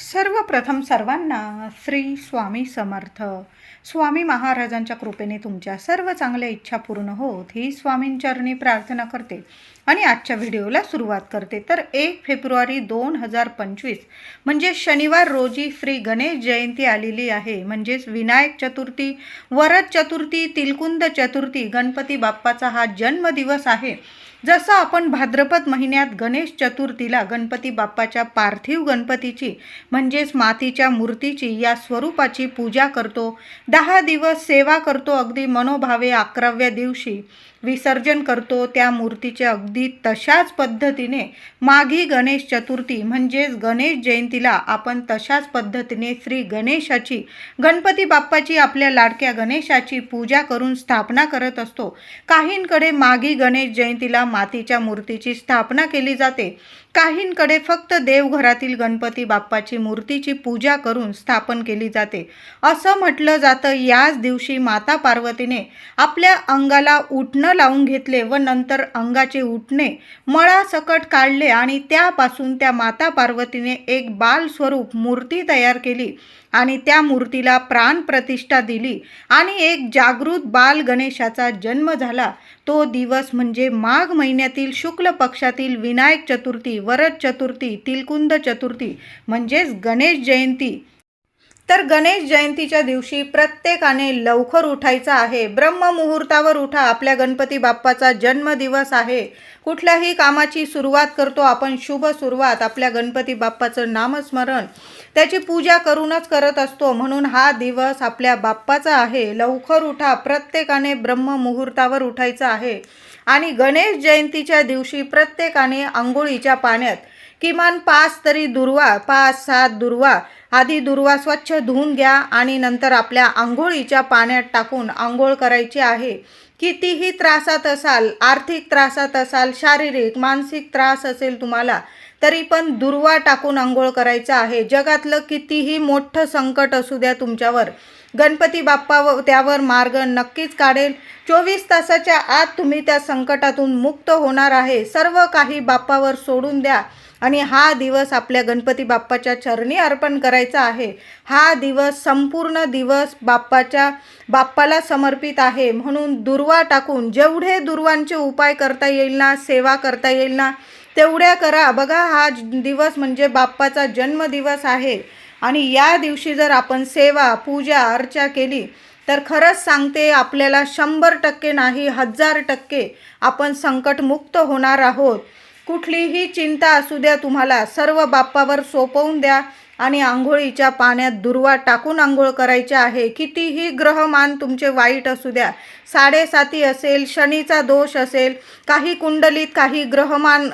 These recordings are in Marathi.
सर्वप्रथम सर्वांना श्री स्वामी समर्थ. स्वामी महाराजांच्या कृपेने तुमच्या सर्व चांगल्या इच्छा पूर्ण होत ही स्वामींचरणी प्रार्थना करते आणि आजच्या व्हिडिओला सुरुवात करते. तर एक फेब्रुवारी दोन हजार पंचवीस म्हणजे शनिवार रोजी श्री गणेश जयंती आलेली आहे. म्हणजेच विनायक चतुर्थी वरद चतुर्थी तिलकुंद चतुर्थी गणपती बाप्पाचा हा जन्मदिवस आहे. जसं आपण भाद्रपद महिन्यात गणेश चतुर्थीला गणपती बाप्पाच्या पार्थिव गणपतीची म्हणजेच मातीच्या मूर्तीची या स्वरूपाची पूजा करतो. दहा दिवस सेवा करतो अगदी मनोभावे अकराव्या दिवशी. विसर्जन करतो त्या मूर्तीचे अगदी तशाच पद्धतीने माघी गणेश चतुर्थी म्हणजेच गणेश जयंतीला आपण तशाच पद्धतीने श्री गणेशाची गणपती बाप्पाची आपल्या लाडक्या गणेशाची पूजा करून स्थापना करत असतो. काहींकडे माघी गणेश जयंतीला मातीच्या मूर्तीची स्थापना केली जाते. काहींकडे फक्त देवघरातील गणपती बाप्पाची मूर्तीची पूजा करून स्थापन केली जाते. असं म्हटलं जातं याच दिवशी माता पार्वतीने आपल्या अंगाला उठणं लावून घेतले व नंतर अंगाचे उठणे मळासकट काढले आणि त्यापासून त्या माता पार्वतीने एक बाल स्वरूप मूर्ती तयार केली आणि त्या मूर्तीला प्राण प्रतिष्ठा दिली आणि एक जागृत बाल गणेशाचा जन्म झाला. तो दिवस म्हणजे माघ महिन्यातील शुक्ल पक्षातील विनायक चतुर्थी वरद चतुर्थी तिलकुंद चतुर्थी म्हणजेच गणेश जयंती. तर गणेश जयंतीच्या दिवशी प्रत्येकाने लवकर उठायचं आहे. ब्रह्ममुहूर्तावर उठा आपल्या गणपती बाप्पाचा जन्मदिवस आहे. कुठल्याही कामाची सुरुवात करतो आपण शुभ सुरुवात आपल्या गणपती बाप्पाचं नामस्मरण. त्याची पूजा करूनच करत असतो म्हणून हा दिवस आपल्या बाप्पाचा आहे. लवकर उठा प्रत्येकाने ब्रह्ममुहूर्तावर उठायचं आहे. आणि गणेश जयंतीच्या दिवशी प्रत्येकाने आंघोळीच्या पाण्यात किमान पाच तरी दुर्वा पाच सात दुर्वा आधी दुर्वा स्वच्छ धुवून घ्या आणि नंतर आपल्या आंघोळीच्या पाण्यात टाकून आंघोळ करायची आहे. कितीही त्रासात असाल आर्थिक त्रासात असाल शारीरिक मानसिक त्रास असेल तुम्हाला तरी पण दुर्वा टाकून आंघोळ करायचं आहे. जगातलं कितीही मोठं संकट असू द्या तुमच्यावर गणपती बाप्पा व त्यावर मार्ग नक्कीच काढेल. चोवीस तासाच्या आत तुम्ही त्या संकटातून मुक्त होणार आहे. सर्व काही बाप्पावर सोडून द्या. आणि हा दिवस आपल्या गणपती बाप्पाच्या चरणी अर्पण करायचा आहे. हा दिवस संपूर्ण दिवस बाप्पाच्या बाप्पाला समर्पित आहे. म्हणून दुर्वा टाकून जेवढे दुर्वांचे उपाय करता येईल ना सेवा करता येईल ना तेवढ्या करा. बघा हा दिवस म्हणजे बाप्पाचा जन्मदिवस आहे. आणि या दिवशी जर आपण सेवा पूजा अर्चा केली तर खरंच सांगते आपल्याला शंभर टक्के नाही हजार टक्के आपण संकटमुक्त होणार आहोत. कुठलीही चिंता असू द्या तुम्हाला सर्व बाप्पावर सोपवून द्या आणि आंघोळीच्या पाण्यात दुर्वा टाकून आंघोळ करायचे आहे. कितीही ग्रहमान तुमचे वाईट असू द्या साडेसाती असेल शनीचा दोष असेल काही कुंडलीत काही ग्रहमान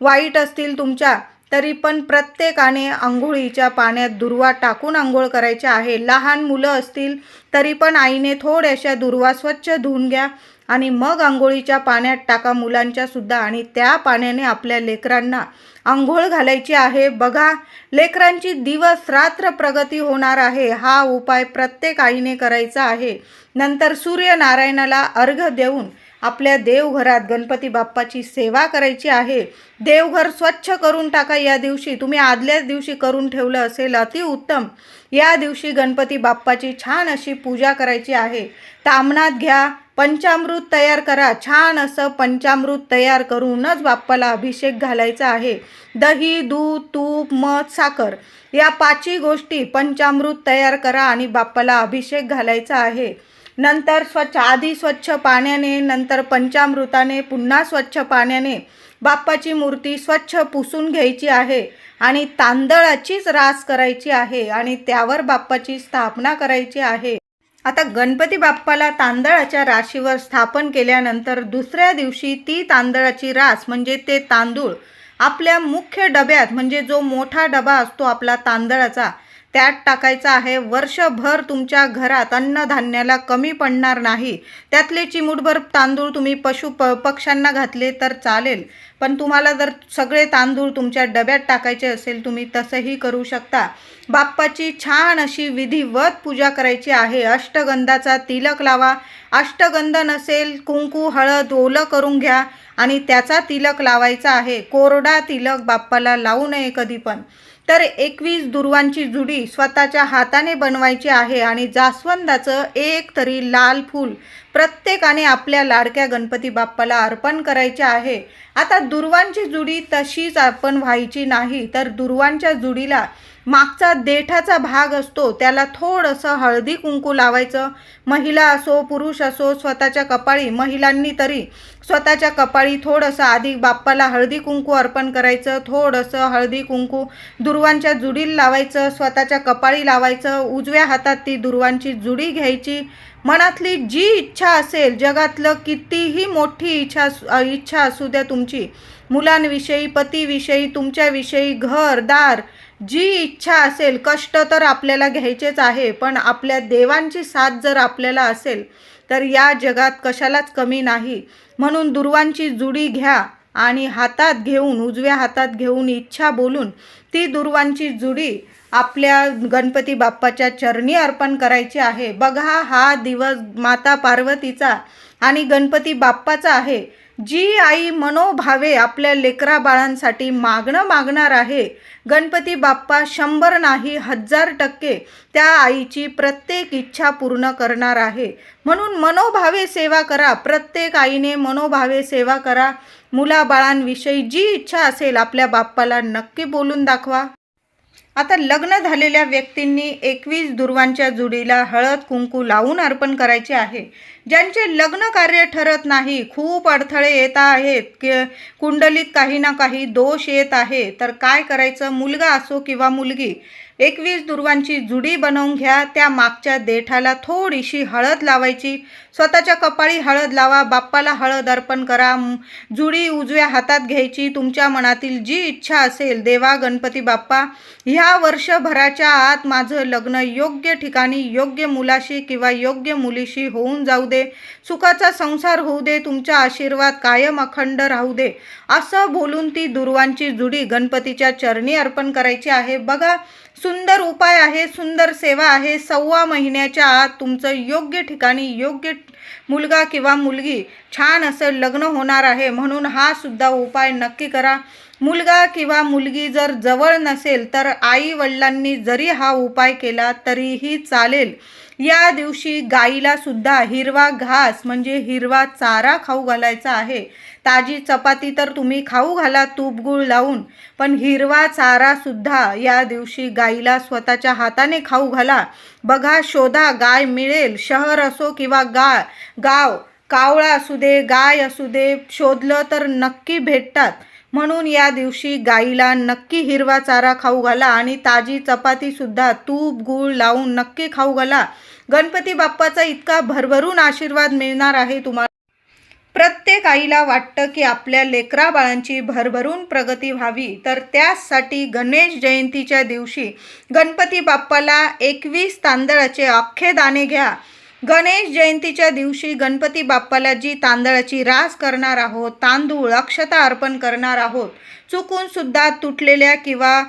वाईट असतील तुमच्या तरी पण प्रत्येकाने आंघोळीच्या पाण्यात दुर्वा टाकून आंघोळ करायचे आहे. लहान मुलं असतील तरी पण आईने थोड्याशा दुर्वा स्वच्छ धुवून घ्या. आणि मग आंघोळीच्या पाण्यात टाका मुलांच्या सुद्धा आणि त्या पाण्याने आपल्या लेकरांना आंघोळ घालायची आहे. बघा लेकरांची दिवस रात्र प्रगती होणार आहे. हा उपाय प्रत्येक आईने करायचा आहे. नंतर सूर्यनारायणाला अर्घ देऊन आपल्या देवघरात गणपती बाप्पाची सेवा करायची आहे. देवघर स्वच्छ करून टाका या दिवशी. तुम्ही आदल्याच दिवशी करून ठेवलं असेल अतिउत्तम. या दिवशी गणपती बाप्पाची छान अशी पूजा करायची आहे. तामणात घ्या. पंचामृत तयार करा. छान असं पंचामृत तयार करूनच बाप्पाला अभिषेक घालायचा आहे. दही दूध तूप मध साखर या पाचही गोष्टी पंचामृत तयार करा आणि बाप्पाला अभिषेक घालायचा आहे. नंतर स्वच्छ आधी स्वच्छ पाण्याने नंतर पंचामृताने पुन्हा स्वच्छ पाण्याने बाप्पाची मूर्ती स्वच्छ पुसून घ्यायची आहे आणि तांदळाचीच रास करायची आहे आणि त्यावर बाप्पाची स्थापना करायची आहे. आता गणपती बाप्पाला तांदळाच्या राशीवर स्थापन केल्यानंतर दुसऱ्या दिवशी ती तांदळाची रास म्हणजे ते तांदूळ आपल्या मुख्य डब्यात म्हणजे जो मोठा डबा असतो आपला तांदळाचा त्यात टाकायचं आहे वर्षभर तुमच्या घरात अन्नधान्याला कमी पडणार नाही. त्यातले चिमूटभर तांदूळ तुम्ही पशु प पक्ष्यांना घातले तर चालेल. पण तुम्हाला जर सगळे तांदूळ तुमच्या डब्यात टाकायचे असेल तुम्ही तसंही करू शकता. बाप्पाची छान अशी विधिवत पूजा करायची आहे. अष्टगंधाचा तिलक लावा. अष्टगंध नसेल कुंकू हळद ओलं करून घ्या आणि त्याचा तिलक लावायचा आहे. कोरडा तिलक बाप्पाला लावू नये कधी पण तर एकवीस दुर्वांची जुडी स्वतःच्या हाताने बनवायची आहे आणि जास्वंदाचं एक तरी लाल फूल प्रत्येकाने आपल्या लाडक्या गणपती बाप्पाला अर्पण करायचे आहे. आता दुर्वांची जुडी तशीच आपण व्हायची नाही तर दुर्वांच्या जुडीला मागचा देठाचा भाग असतो त्याला थोडंसं हळदी कुंकू लावायचं. महिला असो पुरुष असो स्वतःच्या कपाळी महिलांनी तरी स्वतःच्या कपाळी थोडंसं आधी बाप्पाला हळदी कुंकू अर्पण करायचं थोडंसं हळदी कुंकू दुर्वांच्या जुडीला लावायचं स्वतःच्या कपाळी लावायचं उजव्या हातात ती दुर्वांची जुडी घ्यायची. मनातली जी इच्छा असेल जगातलं कितीही मोठी इच्छा इच्छा असू द्या तुमची. मुलांविषयी पतीविषयी तुमच्याविषयी घर दार जी इच्छा असेल कष्ट तर आपल्याला घ्यायचेच आहे पण आपल्या देवांची साथ जर आपल्याला असेल तर या जगात कशालाच कमी नाही. म्हणून दुर्वांची जुडी घ्या आणि हातात घेऊन उजव्या हातात घेऊन इच्छा बोलून ती दुर्वांची जुडी आपल्या गणपती बाप्पाच्या चरणी अर्पण करायची आहे. बघा हा दिवस माता पार्वतीचा आणि गणपती बाप्पाचा आहे. जी आई मनोभावे आपल्या लेकरा बाळांसाठी मागणं मागणार आहे. गणपती बाप्पा शंभर नाही हजार टक्के त्या आईची प्रत्येक इच्छा पूर्ण करणार आहे. म्हणून मनोभावे सेवा करा. प्रत्येक आईने मनोभावे सेवा करा. मुलाबाळांविषयी जी इच्छा असेल आपल्या बाप्पाला नक्की बोलून दाखवा. आता लग्न झालेल्या व्यक्तींनी एकवीस दुर्वांच्या जुडीला हळद कुंकू लावून अर्पण करायचे आहे. ज्यांचे लग्न कार्य ठरत नाही खूप अडथळे येत आहेत. कुंडलीत काही ना काही दोष येत आहे. तर काय करायचं? मुलगा असो किंवा मुलगी? एकवीस दुर्वांची जुडी बनवून घ्या. त्या मागच्या देठाला थोडीशी हळद लावायची. स्वतःच्या कपाळी हळद लावा. बाप्पाला हळद अर्पण करा. जुडी उजव्या हातात घ्यायची. तुमच्या मनातील जी इच्छा असेल देवा गणपती बाप्पा ह्या वर्षभराच्या आत माझं लग्न योग्य ठिकाणी योग्य मुलाशी किंवा योग्य मुलीशी होऊन जाऊ दे. सुखाचा संसार होऊ दे. तुमचा आशीर्वाद कायम अखंड राहू दे. असं बोलून ती दुर्वांची जुडी गणपतीच्या चरणी अर्पण करायची आहे. बघा सुंदर उपाय आहे सुंदर सेवा आहे. सव्वा महिन्याच्या आत तुमचं योग्य ठिकाणी योग्य मुलगा किंवा मुलगी छान असं लग्न होणार आहे. म्हणून हा सुद्धा उपाय नक्की करा. मुलगा किंवा मुलगी जर जवळ नसेल तर आई वडिलांनी जरी हा उपाय केला तरीही चालेल. या दिवशी गाईला सुद्धा हिरवा घास म्हणजे हिरवा चारा खाऊ घालायचा आहे. ताजी चपाती तर तुम्ही खाऊ घाला तूप गुळ लावून पण हिरवा चारा सुद्धा या दिवशी गाईला स्वतःच्या हाताने खाऊ घाला. बघा शोधा गाय मिळेल शहर असो किंवा गा गाव कावळा असू दे गाय असू दे शोधलं तर नक्की भेटतात. म्हणून या दिवशी गाईला नक्की हिरवा चारा खाऊ घाला आणि ताजी चपातीसुद्धा तूप गूळ लावून नक्की खाऊ घाला. गणपती बाप्पाचा इतका भरभरून आशीर्वाद मिळणार आहे तुम्हाला. प्रत्येक आईला वाटतं की आपल्या लेकरा बाळांची भरभरून प्रगती व्हावी. तर त्यासाठी गणेश जयंतीच्या दिवशी गणपती बाप्पाला एकवीस तांदळाचे अख्खे दाणे घ्या. गणेश जयंतीच्या दिवशी गणपती बाप्पाला जी तांदळाची रास करणार आहोत तांदूळ अक्षता अर्पण करणार आहोत. चुकून सुद्धा तुटलेल्या किंवा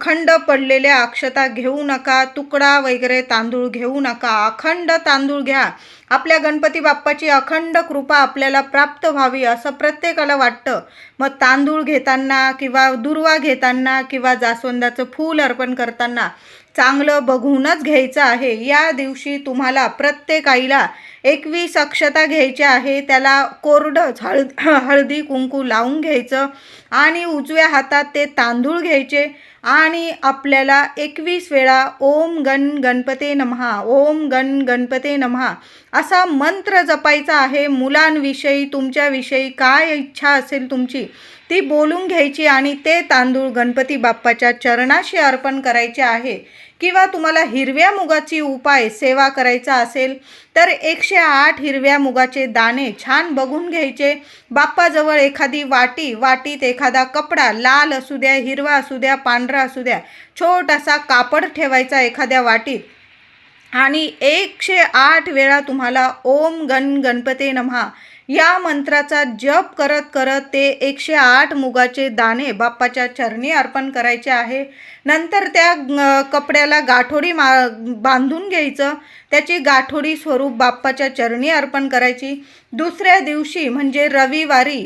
खंड पडलेल्या अक्षता घेऊ नका तुकडा वगैरे तांदूळ घेऊ नका अखंड तांदूळ घ्या. आपल्या गणपती बाप्पाची अखंड कृपा आपल्याला प्राप्त व्हावी असं प्रत्येकाला वाटतं. मग तांदूळ घेताना किंवा दुर्वा घेताना किंवा जास्वंदाचं फूल अर्पण करताना चांगलं बघूनच घ्यायचं आहे. या दिवशी तुम्हाला प्रत्येक आईला एकवीस अक्षता घ्यायच्या आहे. त्याला कोरडंच हळद हळदी कुंकू लावून घ्यायचं आणि उजव्या हातात ते तांदूळ घ्यायचे. आणि आपल्याला एकवीस वेळा ओम गण गणपते नमहा ओम गण गणपते नमहा असा मंत्र जपायचा आहे. मुलांविषयी तुमच्याविषयी काय इच्छा असेल तुमची ती बोलून घ्यायची आणि ते तांदूळ गणपती बाप्पाच्या चरणाशी अर्पण करायचे आहे. किंवा तुम्हाला हिरव्या मुगाची उपाय सेवा करायचा असेल तर एकशे आठ हिरव्या मुगाचे दाणे छान बघून घ्यायचे. बाप्पाजवळ एखादी वाटी वाटीत एखादा कपडा लाल असू द्या हिरवा असू द्या पांढरा असू द्या छोटासा कापड ठेवायचा एखाद्या वाटीत. आणि एकशे आठ वेळा तुम्हाला ओम गण गणपते नमहा. या मंत्राचा जप करत करत ते एकशे आठ मुगाचे दाणे बाप्पाच्या चरणी अर्पण करायचे आहे. नंतर त्या कपड्याला गाठोडी मा बांधून घ्यायचं. त्याची गाठोडी स्वरूप बाप्पाच्या चरणी अर्पण करायची. दुसऱ्या दिवशी म्हणजे रविवारी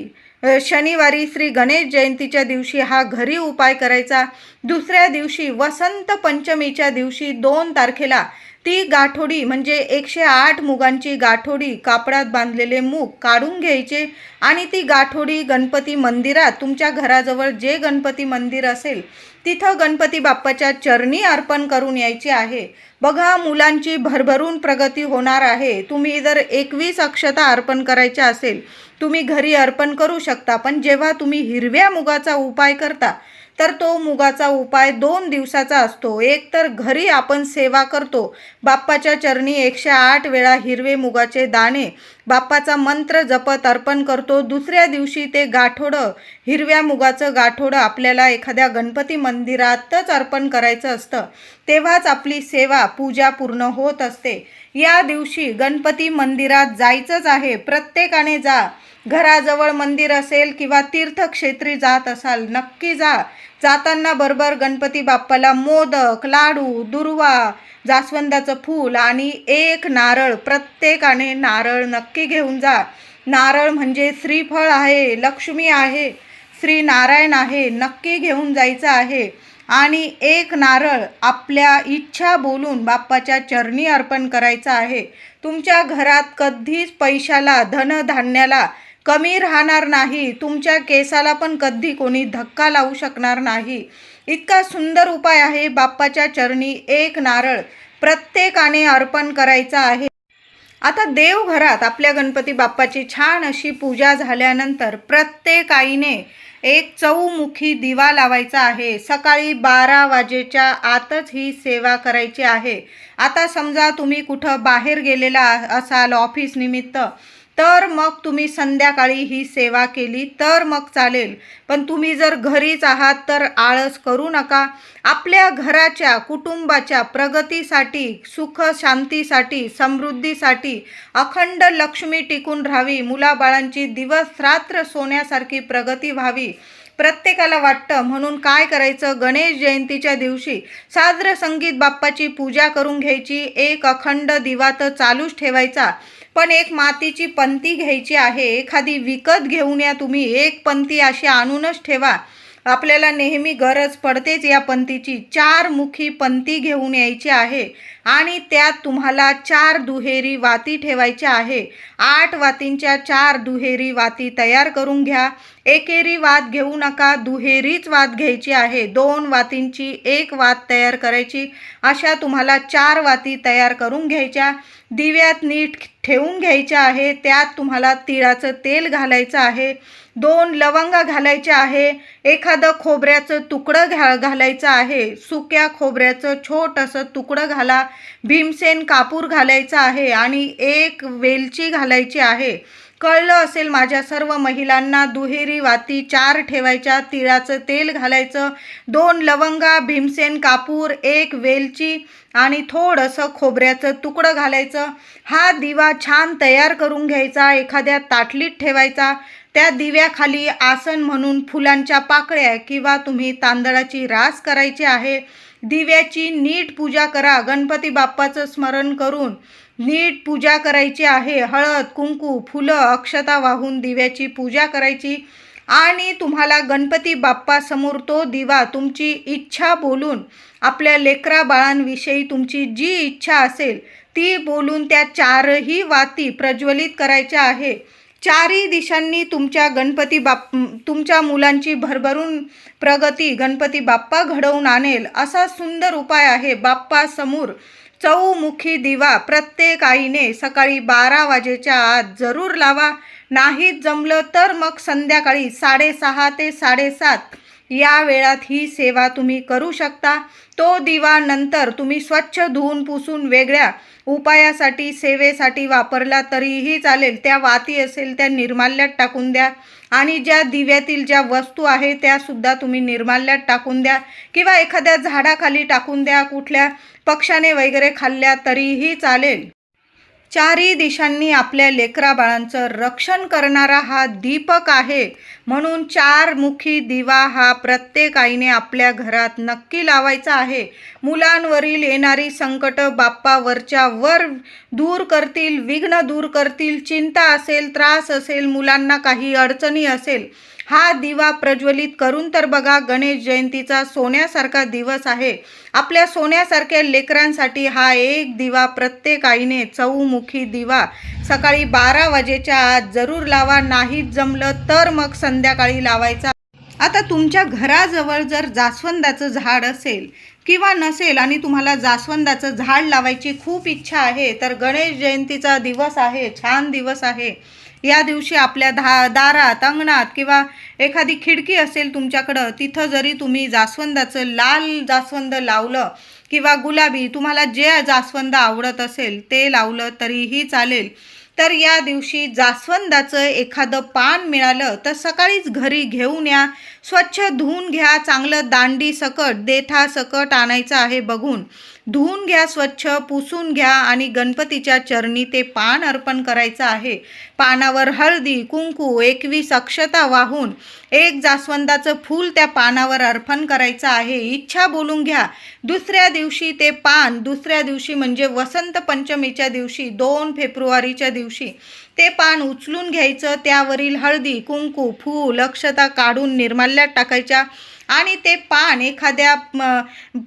शनिवारी श्री गणेश जयंतीच्या दिवशी हा घरी उपाय करायचा. दुसऱ्या दिवशी वसंत पंचमीच्या दिवशी दोन तारखेला ती गाठोडी म्हणजे एकशे आठ मुगांची गाठोडी कापडात बांधलेले मूग काढून घ्यायचे आणि ती गाठोडी गणपती मंदिरात तुमच्या घराजवळ जे गणपती मंदिर असेल तिथं गणपती बाप्पाच्या चरणी अर्पण करून यायची आहे. बघा मुलांची भरभरून प्रगती होणार आहे. तुम्ही जर एकवीस अक्षता अर्पण करायच्या असेल तुम्ही घरी अर्पण करू शकता पण जेव्हा तुम्ही हिरव्या मुगाचा उपाय करता तर तो मुगाचा उपाय दोन दिवसाचा असतो. एक तर घरी आपण सेवा करतो. बाप्पाच्या चरणी एकशे आठ वेळा हिरवे मुगाचे दाणे बाप्पाचा मंत्र जपत अर्पण करतो. दुसऱ्या दिवशी ते गाठोडं हिरव्या मुगाचं गाठोडं आपल्याला एखाद्या गणपती मंदिरातच अर्पण करायचं असतं. तेव्हाच आपली सेवा पूजा पूर्ण होत असते. या दिवशी गणपती मंदिरात जायचंच आहे. प्रत्येकाने जा. घराजवळ मंदिर असेल किंवा तीर्थक्षेत्री जात असाल नक्की जा. जाताना बरोबर गणपती बाप्पाला मोदक लाडू दुर्वा जास्वंदाचं फूल आणि एक नारळ प्रत्येकाने नारळ नक्की घेऊन जा. नारळ म्हणजे श्रीफळ आहे लक्ष्मी आहे श्री नारायण आहे नक्की घेऊन जायचं आहे. आणि एक नारळ आपल्या इच्छा बोलून बाप्पाच्या चरणी अर्पण करायचं आहे. तुमच्या घरात कधीच पैशाला धनधान्याला कमी राहणार नाही तुमच्या केसाला पण कधी कोणी धक्का लावू शकणार नाही. इतका सुंदर उपाय आहे बाप्पाच्या चरणी एक नारळ प्रत्येकाने अर्पण करायचा आहे. आता देवघरात आपल्या गणपती बाप्पाची छान अशी पूजा झाल्यानंतर प्रत्येक आईने एक चौमुखी दिवा लावायचा आहे. सकाळी बारा वाजेच्या आतच ही सेवा करायची आहे. आता समजा तुम्ही कुठं बाहेर गेलेला असाल ऑफिस निमित्त तर मग तुम्ही संध्याकाळी ही सेवा केली तर मग चालेल. पण तुम्ही जर घरीच आहात तर आळस करू नका. आपल्या घराच्या कुटुंबाच्या प्रगतीसाठी सुख शांतीसाठी समृद्धीसाठी अखंड लक्ष्मी टिकून राहावी. मुलाबाळांची दिवस रात्र सोन्यासारखी प्रगती व्हावी. प्रत्येकाला वाटतं म्हणून काय करायचं? गणेश जयंतीच्या दिवशी साद्र संगीत बाप्पाची पूजा करून घ्यायची. एक अखंड दिवा तर चालूच ठेवायचा. पण एक मातीची पंती घ्यायची आहे एखादी विकत घेऊन या तुम्ही एक पंती अशी आणूनच ठेवा. आपल्याला नेहमी गरज पडतेच या पंतीची. चार मुखी पंती घेऊन यायची आहे आणि त्यात तुम्हाला चार दुहेरी वाती ठेवायच्या आहे. आठ वातींच्या चार दुहेरी वाती तयार करून घ्या. एकेरी वात घेऊ नका दुहेरीच वात घ्यायची आहे. दोन वातींची एक वात तयार करायची. अशा तुम्हाला चार वाती तयार करून घ्यायच्या. दिव्यात नीट ठेवून घ्यायच्या आहे त्यात तुम्हाला तिळाचं तेल घालायचं आहे दोन लवंगा घालायचे आहे एखादं खोबऱ्याचं तुकडं घा घालायचं आहे सुक्या खोबऱ्याचं छोटंसं तुकडं घाला भीमसेन कापूर घालायचं आहे आणि एक वेलची घालायची आहे. कळलं असेल माझ्या सर्व महिलांना दुहेरी वाती चार ठेवायच्या तिळाचं तेल घालायचं दोन लवंगा भीमसेन कापूर एक वेलची आणि थोडंसं खोबऱ्याचं तुकडं घालायचं. हा दिवा छान तयार करून घ्यायचा एखाद्या ताटलीत ठेवायचा. त्या दिव्याखाली आसन म्हणून फुलांच्या पाकळ्या किंवा तुम्ही तांदळाची रास करायची आहे. दिव्याची नीट पूजा करा गणपती बाप्पाचं स्मरण करून. नीट पूजा करायची आहे. हळद कुंकू फुलं अक्षता वाहून दिव्याची पूजा करायची. आणि तुम्हाला गणपती बाप्पासमोर तो दिवा तुमची इच्छा बोलून आपल्या लेकरा बाळांविषयी तुमची जी इच्छा असेल ती बोलून त्या चारही वाती प्रज्वलित करायच्या आहे. चारही दिशांनी तुमच्या गणपती बाप तुमच्या मुलांची भरभरून प्रगती गणपती बाप्पा घडवून आणेल असा सुंदर उपाय आहे. बाप्पासमोर चौमुखी दिवा प्रत्येक आईने सकाळी बारा वाजेच्या आत जरूर लावा. नाही जमलं तर मग संध्याकाळी साडेसहा ते साडेसात या वेळात ही सेवा तुम्ही करू शकता. तो दिवा नंतर तुम्ही स्वच्छ धुवून पुसून वेगळ्या उपायासाठी सेवेसाठी वापरला तरीही चालेल. त्या वाती असेल त्या निर्माल्यात टाकून द्या. आणि ज्या दिव्यातील ज्या वस्तू आहे त्यासुद्धा तुम्ही निर्माल्यात टाकून द्या. किंवा एखाद्या झाडाखाली टाकून द्या कुठल्या पक्षाने वगैरे खाल्ल्या तरीही चालेल. चारही दिशांनी आपल्या लेकरा बाळांचं रक्षण करणारा हा दीपक आहे. म्हणून चार मुखी दिवा हा प्रत्येक आईने आपल्या घरात नक्की लावायचा आहे. मुलांवरील येणारी संकट बाप्पा वरच्या वर दूर करतील विघ्न दूर करतील चिंता असेल त्रास असेल मुलांना काही अडचणी असेल हा दिवा प्रज्वलित करून तर बघा गणेश जयंतीचा सोन्यासारखा दिवस आहे. आपल्या सोन्यासारख्या लेकरांसाठी हा एक दिवा प्रत्येक आईने चौमुखी दिवा. सकाळी बारा वाजेच्या आत जरूर लावा नाहीच जमलं तर मग संध्याकाळी लावायचा. आता तुमच्या घराजवळ जर जास्वंदाचं झाड असेल किंवा नसेल आणि तुम्हाला जास्वंदाचं झाड लावायची खूप इच्छा आहे तर गणेश जयंतीचा दिवस आहे छान दिवस आहे. या दिवशी आपल्या धा दारात अंगणात किंवा एखादी खिडकी असेल तुमच्याकडं तिथं जरी तुम्ही जास्वंदाचं लाल जास्वंद लावलं किंवा गुलाबी तुम्हाला जे जास्वंद आवडत असेल ते लावलं तरीही चालेल. तर या दिवशी जास्वंदाचं एखादं पान मिळालं तर सकाळीच घरी घेऊन या. स्वच्छ धुवून घ्या चांगलं दांडी सकट देठा सकट आणायचं आहे बघून. धुवून घ्या स्वच्छ पुसून घ्या आणि गणपतीच्या चरणी ते पान अर्पण करायचं आहे. पानावर हळदी कुंकू एकवीस अक्षता वाहून एक जास्वंदाचं फूल त्या पानावर अर्पण करायचं आहे. इच्छा बोलून घ्या. दुसऱ्या दिवशी ते पान दुसऱ्या दिवशी म्हणजे वसंत पंचमीच्या दिवशी दोन फेब्रुवारीच्या दिवशी ते पान उचलून घ्यायचं. त्यावरील हळदी कुंकू फूल अक्षता काढून निर्माल्यात टाकायच्या. आणि ते पान एखाद्या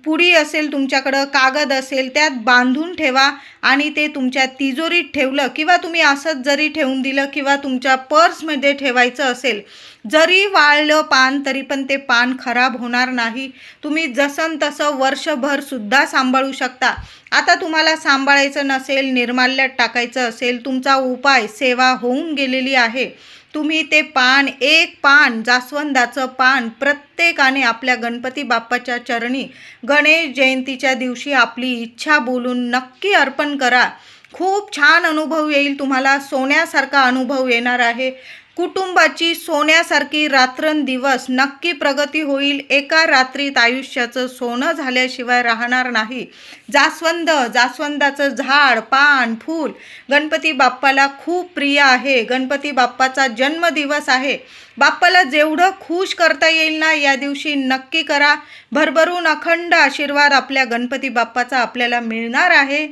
पुडी असेल तुमच्याकडं कागद असेल त्यात बांधून ठेवा आणि ते तुमच्या तिजोरीत ठेवलं किंवा तुम्ही असंच जरी ठेवून दिलं किंवा तुमच्या पर्समध्ये ठेवायचं असेल जरी वाळलं पान तरी पण ते पान खराब होणार नाही. तुम्ही जसं तसं वर्षभरसुद्धा सांभाळू शकता. आता तुम्हाला सांभाळायचं नसेल निर्माल्यात टाकायचं असेल तुमचा उपाय सेवा होऊन गेलेली आहे. तुम्ही ते पान एक पान जास्वंदाचं पान प्रत्येकाने आपल्या गणपती बाप्पाच्या चरणी गणेश जयंतीच्या दिवशी आपली इच्छा बोलून नक्की अर्पण करा. खूप छान अनुभव येईल तुम्हाला. सोन्यासारखा अनुभव येणार आहे. कुटुंबाची सोन्यासारखी रात्रंदिवस नक्की प्रगती होईल एका रात्रीत आयुष्याचं सोनं झाल्याशिवाय राहणार नाही. जास्वंद जास्वंदाचं झाड पान फूल. गणपती बाप्पाला खूप प्रिय आहे. गणपती बाप्पाचा जन्मदिवस आहे. बाप्पाला जेवढं खुश करता येईल ना या दिवशी नक्की करा. भरभरून अखंड आशीर्वाद आपल्या गणपती बाप्पाचा आपल्याला मिळणार आहे.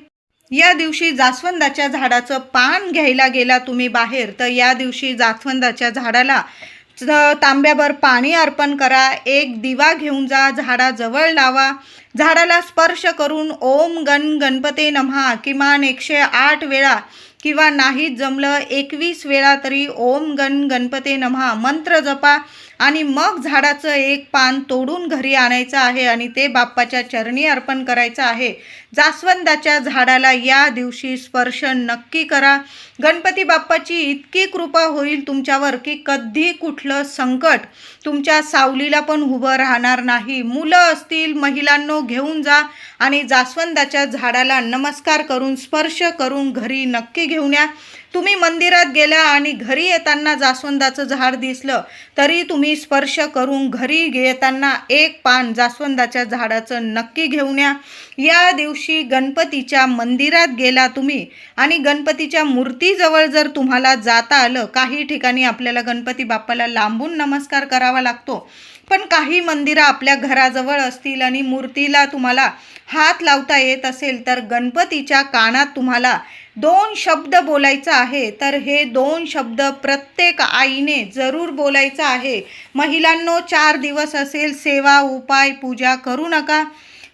या दिवशी जास्वंदाच्या झाडाचं पान घ्यायला गेला तुम्ही बाहेर तर या दिवशी जास्वंदाच्या झाडाला तांब्यावर पाणी अर्पण करा एक दिवा घेऊन जा झाडाजवळ लावा. झाडाला स्पर्श करून ओम गण गणपते नमहा किमान एकशे आठ वेळा किंवा नाही जमलं एकवीस वेळा तरी ओम गण गणपते नमहा मंत्र जपा. आणि मग झाडाचं एक पान तोडून घरी आणायचं आहे आणि ते बाप्पाच्या चरणी अर्पण करायचं आहे. जास्वंदाच्या झाडाला या दिवशी स्पर्श नक्की करा. गणपती बाप्पाची इतकी कृपा होईल तुमच्यावर की कधी कुठलं संकट तुमच्या सावलीला पण उभं राहणार नाही. मुलं असतील महिलांनो घेऊन जा आणि जास्वंदाच्या झाडाला नमस्कार करून स्पर्श करून घरी नक्की घेऊन या. तुम्ही मंदिरात गेला आणि घरी येताना जास्वंदाचं झाड दिसलं तरी तुम्ही स्पर्श करून घरी येताना एक पान जास्वंदाच्या झाडाचं नक्की घेऊन या. या दिवशी गणपतीच्या मंदिरात गेला तुम्ही आणि गणपतीच्या मूर्तीजवळ जर तुम्हाला जाता आलं काही ठिकाणी आपल्याला गणपती बाप्पाला लांबून नमस्कार करावा लागतो. पण काही मंदिरं आपल्या घराजवळ असतील आणि मूर्तीला तुम्हाला हात लावता येत असेल तर गणपतीच्या कानात तुम्हाला दोन शब्द बोलायचं आहे. तर हे दोन शब्द प्रत्येक आईने जरूर बोलायचं आहे. महिलांनो चार दिवस असेल सेवा उपाय पूजा करू नका.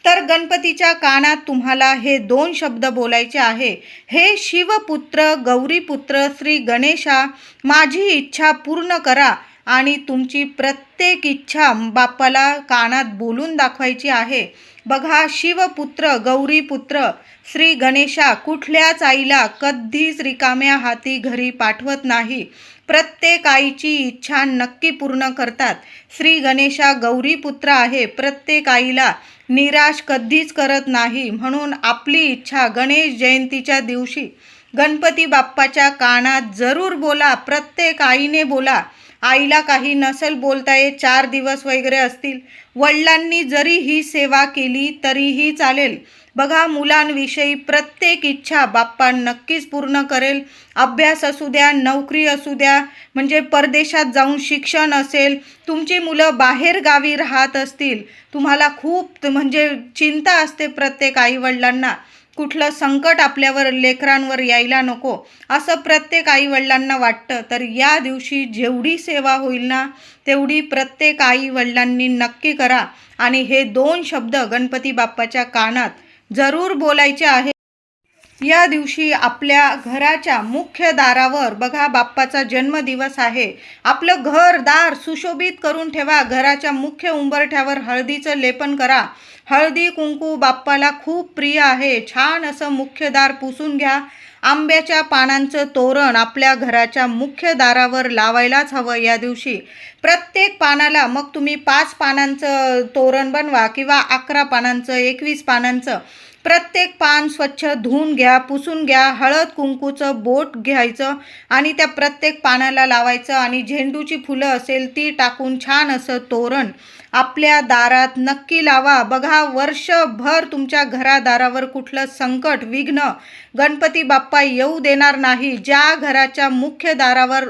तर गणपतीच्या कानात तुम्हाला हे दोन शब्द बोलायचे आहे. हे शिवपुत्र गौरीपुत्र श्री गणेशा माझी इच्छा पूर्ण करा. आणि तुमची प्रत्येक इच्छा बाप्पाला कानात बोलून दाखवायची आहे. बघा शिवपुत्र गौरीपुत्र श्री गणेशा कुठल्याच आईला कधीच रिकाम्या हाती घरी पाठवत नाही. प्रत्येक आईची इच्छा नक्की पूर्ण करतात. श्री गणेशा गौरीपुत्र आहे. प्रत्येक आईला निराश कधीच करत नाही. म्हणून आपली इच्छा गणेश जयंतीच्या दिवशी गणपती बाप्पाच्या कानात जरूर बोला. प्रत्येक आईने बोला. आईला काही नसेल बोलता येत चार दिवस वगैरे असतील. वडिलांनी जरी ही सेवा केली तरीही चालेल. बघा मुलांविषयी प्रत्येक इच्छा बाप्पा नक्कीच पूर्ण करेल. अभ्यास असू द्या नोकरी असू द्या म्हणजे परदेशात जाऊन शिक्षण असेल तुमची मुलं बाहेर गावी राहत असतील तुम्हाला खूप म्हणजे चिंता असते प्रत्येक आईवडिलांना. कुठलं संकट आपल्यावर लेकरांवर यायला नको असं प्रत्येक आईवडिलांना वाटतं. तर या दिवशी जेवढी सेवा होईल ना तेवढी प्रत्येक आईवडिलांनी नक्की करा. आणि हे दोन शब्द गणपती बाप्पाच्या कानात जरूर बोलायचे आहे या दिवशी आपल्या घराच्या मुख्य दारावर बघा बाप्पाचा जन्मदिवस आहे. आपलं घर दार सुशोभित करून ठेवा. घराच्या मुख्य उंबरठ्यावर हळदीचं लेपन करा. हळदी कुंकू बाप्पाला खूप प्रिय आहे. छान असं मुख्य दार पुसून घ्या. आंब्याच्या पानांचं तोरण आपल्या घराच्या मुख्य दारावर लावायलाच हवं या दिवशी. प्रत्येक पानाला मग तुम्ही पाच पानांचं तोरण बनवा किंवा अकरा पानांचं एकवीस पानांचं. प्रत्येक पान स्वच्छ धुवून घ्या पुसून घ्या हळद कुंकूचं बोट घ्यायचं आणि त्या प्रत्येक पानाला लावायचं आणि झेंडूची फुलं असेल ती टाकून छान असं तोरण आपल्या दारात नक्की लावा. बघा वर्षभर तुमच्या घरादारावर कुठलं संकट विघ्न गणपती बाप्पा येऊ देणार नाही. ज्या घराच्या मुख्य दारावर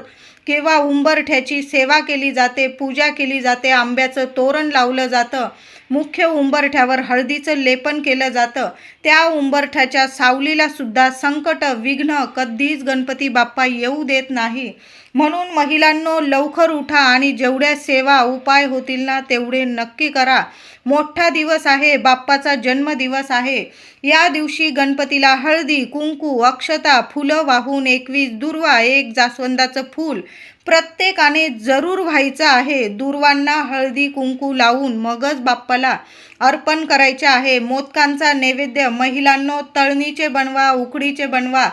किंवा उंबरठ्याची सेवा केली जाते पूजा केली जाते आंब्याचं तोरण लावलं जातं मुख्य उंबरठ्यावर हळदीचं लेपन केलं जातं. त्या उंबरठ्याच्या सावलीला सुद्धा संकट विघ्न कधीच गणपती बाप्पा येऊ देत नाही. म्हणून महिलांनो लवकर उठा आणि जेवढ्या सेवा उपाय होतील ना तेवढे नक्की करा. मोठा दिवस आहे बाप्पाचा जन्मदिवस आहे. या दिवशी गणपतीला हळदी कुंकू अक्षता फुलं वाहून एकवीस दुर्वा एक जास्वंदाचं फूल प्रत्येकाने जरूर व्हायचं आहे. दुर्वांना हळदी कुंकू लावून मगच बाप्पाला अर्पण करायचे आहे. मोदकांचा नैवेद्य महिलांनो तळणीचे बनवा उकडीचे बनवा.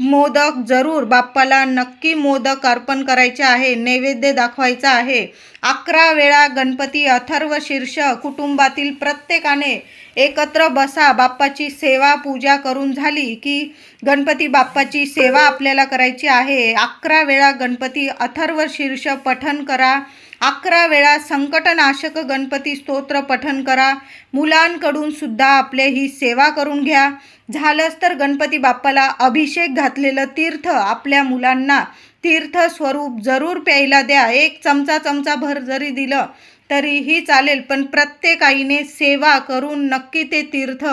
मोदक जरूर. बाप्पाला नक्की मोदक अर्पण करायचे आहे नैवेद्य दाखवायचा आहे. अकरा वेळा गणपती अथर्व शीर्ष कुटुंबातील प्रत्येकाने एकत्र बसा. बाप्पाची सेवा पूजा करून झाली की गणपती बाप्पाची सेवा आपल्याला करायची आहे. अकरा वेळा गणपती अथर्व शीर्ष पठन करा. अकरा वेळा संकटनाशक गणपती स्तोत्र पठन करा. मुलांकडून सुद्धा आपले ही सेवा करून घ्या. झालंच तर गणपती बाप्पाला अभिषेक घातलेलं तीर्थ आपल्या मुलांना तीर्थ स्वरूप जरूर प्यायला द्या. एक चमचा चमचा भर जरी दिलं तरीही चालेल पण प्रत्येक आईने सेवा करून नक्की ते तीर्थ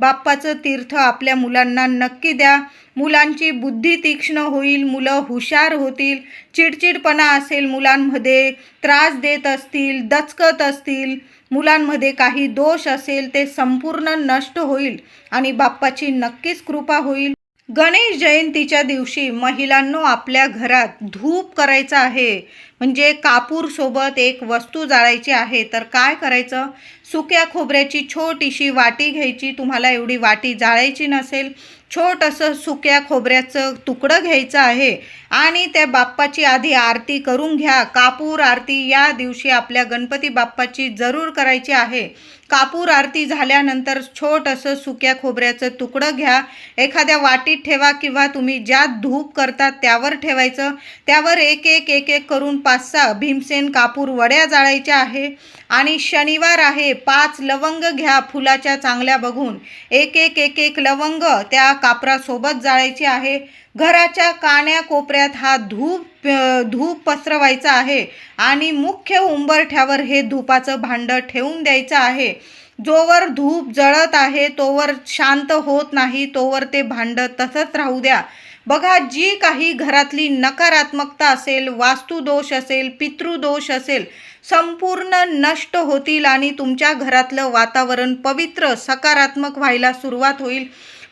बाप्पाचं तीर्थ आपल्या मुलांना नक्की द्या. मुलांची बुद्धी तीक्ष्ण होईल मुलं हुशार होतील चिडचिडपणा असेल मुलांमध्ये त्रास देत असतील दचकत असतील मुलांमध्ये काही दोष असेल ते संपूर्ण नष्ट होईल आणि बाप्पाची नक्कीच कृपा होईल. गणेश जयंतीच्या दिवशी महिलांनो आपल्या घरात धूप करायचं आहे. म्हणजे कापूरसोबत एक वस्तू जाळायची आहे. तर काय करायचं? सुक्या खोबऱ्याची छोटीशी वाटी घ्यायची. तुम्हाला एवढी वाटी जाळायची नसेल. छोटंसं सुक्या खोबऱ्याचं तुकडं घ्यायचं आहे. आणि त्या बाप्पाची आधी आरती करून घ्या. कापूर आरती या दिवशी आपल्या गणपती बाप्पाची जरूर करायची आहे. कापूर आरती झाल्यानंतर छोटंसं सुक्या खोबऱ्याचं तुकडं घ्या. एखाद्या वाटीत ठेवा किंवा तुम्ही ज्यात धूप करतात त्यावर ठेवायचं. त्यावर एक एक एक एक करून पाच सहा भीमसेन कापूर वड्या जाळायच्या आहे. आणि शनिवार आहे पाच लवंग घ्या फुलाच्या चांगल्या बघून. एक एक एक एक लवंग त्या कापरासोबत जाळायची आहे. घराच्या काण्या कोपऱ्यात हा धूप धूप पसरवायचा आहे आणि मुख्य उंबरठ्यावर हे धूपाचं भांडं ठेवून द्यायचं आहे. जोवर धूप जळत आहे तोवर शांत होत नाही तोवर ते भांडं तसंच राहू द्या. बघा जी काही घरातली नकारात्मकता असेल वास्तुदोष असेल पितृदोष असेल संपूर्ण नष्ट होतील आणि तुमच्या घरातलं वातावरण पवित्र सकारात्मक व्हायला सुरुवात होईल.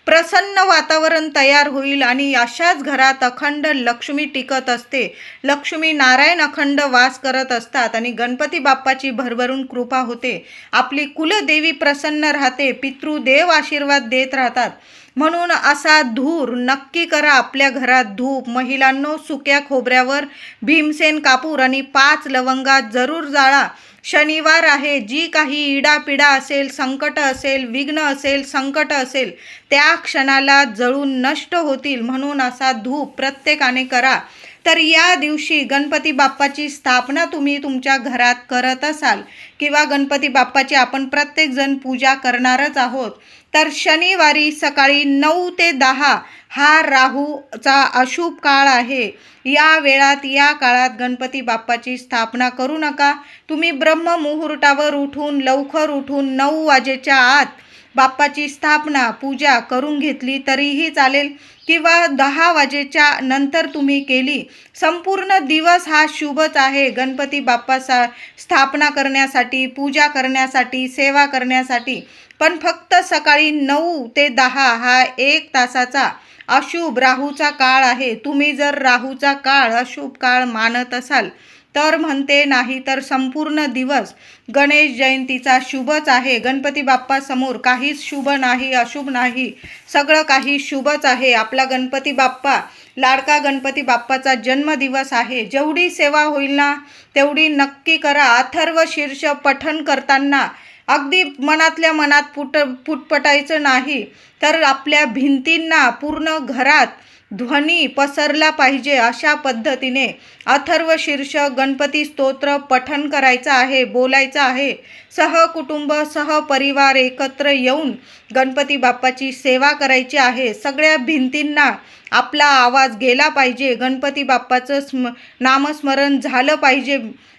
प्रसन्न वातावरण तयार होईल आणि अशाच घरात अखंड लक्ष्मी टिकत असते. लक्ष्मी नारायण अखंड वास करत असतात आणि गणपती बाप्पाची भरभरून कृपा होते. आपली कुलदेवी प्रसन्न राहते पितृदेव आशीर्वाद देत राहतात. म्हणून असा धूर नक्की करा आपल्या घरात धूप. महिलांनो सुक्या खोबऱ्यावर भीमसेन कापूर आणि पाच लवंगा जरूर जाळा. शनिवार आहे. जी काही इडापिडा असेल संकट असेल विघ्न असेल संकट असेल त्या क्षणाला जळून नष्ट होतील म्हणून असा धूप प्रत्येकाने करा. तर या दिवशी गणपती बाप्पाची स्थापना तुम्ही तुमच्या घरात करत असाल किंवा गणपती बाप्पाची आपण प्रत्येकजण पूजा करणारच आहोत. तर शनिवारी सकाळी नऊ ते दहा हा राहूचा अशुभ काळ आहे. या वेळात या काळात गणपती बाप्पाची स्थापना करू नका. तुम्ही ब्रह्म मुहूर्तावर उठून लवकर उठून नऊ वाजेच्या आत बाप्पाची स्थापना पूजा करून घेतली तरीही चालेल किंवा दहा वाजेच्या नंतर तुम्ही केली. संपूर्ण दिवस हा शुभच आहे. गणपती बाप्पा सा स्थापना करण्यासाठी पूजा करण्यासाठी सेवा करण्यासाठी. पण फक्त सकाळी नऊ ते दहा हा एक तासाचा अशुभ राहूचा काळ आहे. तुम्ही जर राहूचा काळ अशुभ काळ मानत असाल तर म्हणते नाही तर संपूर्ण दिवस गणेश जयंतीचा शुभच आहे. गणपती बाप्पासमोर काहीच शुभ नाही अशुभ नाही. सगळं काही शुभच आहे. आपला गणपती बाप्पा लाडका गणपती बाप्पाचा जन्मदिवस आहे. जेवढी सेवा होईल ना तेवढी नक्की करा. अथर्व शीर्ष पठण करताना अगदी मनातल्या मनात पुट पुटपटायचं नाही तर आपल्या भिंतींना पूर्ण घरात ध्वनी पसरला पाहिजे अशा पद्धतीने अथर्व शीर्ष गणपती स्तोत्र पठण करायचं आहे बोलायचं आहे. सहकुटुंब सहपरिवार एकत्र येऊन गणपती बाप्पाची सेवा करायची आहे. सगळ्या भिंतींना आपला आवाज गेला पाहिजे. गणपती बाप्पाचं स्म नामस्मरण झालं पाहिजे.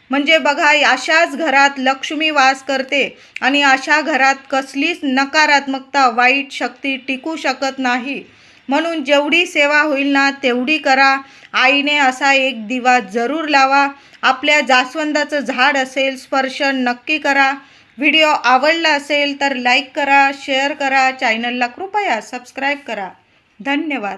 म्हणजे बघा अशाच घरात लक्ष्मी वास करते आणि अशा घरात कसलीच नकारात्मकता वाईट शक्ती टिकू शकत नाही. म्हणून जेवढी सेवा होईल ना तेवढी करा. आईने असा एक दिवा जरूर लावा. आपल्या जास्वंदाचं झाड असेल स्पर्श नक्की करा. व्हिडिओ आवडला असेल तर लाईक करा शेअर करा. चॅनलला कृपया सबस्क्राईब करा. धन्यवाद.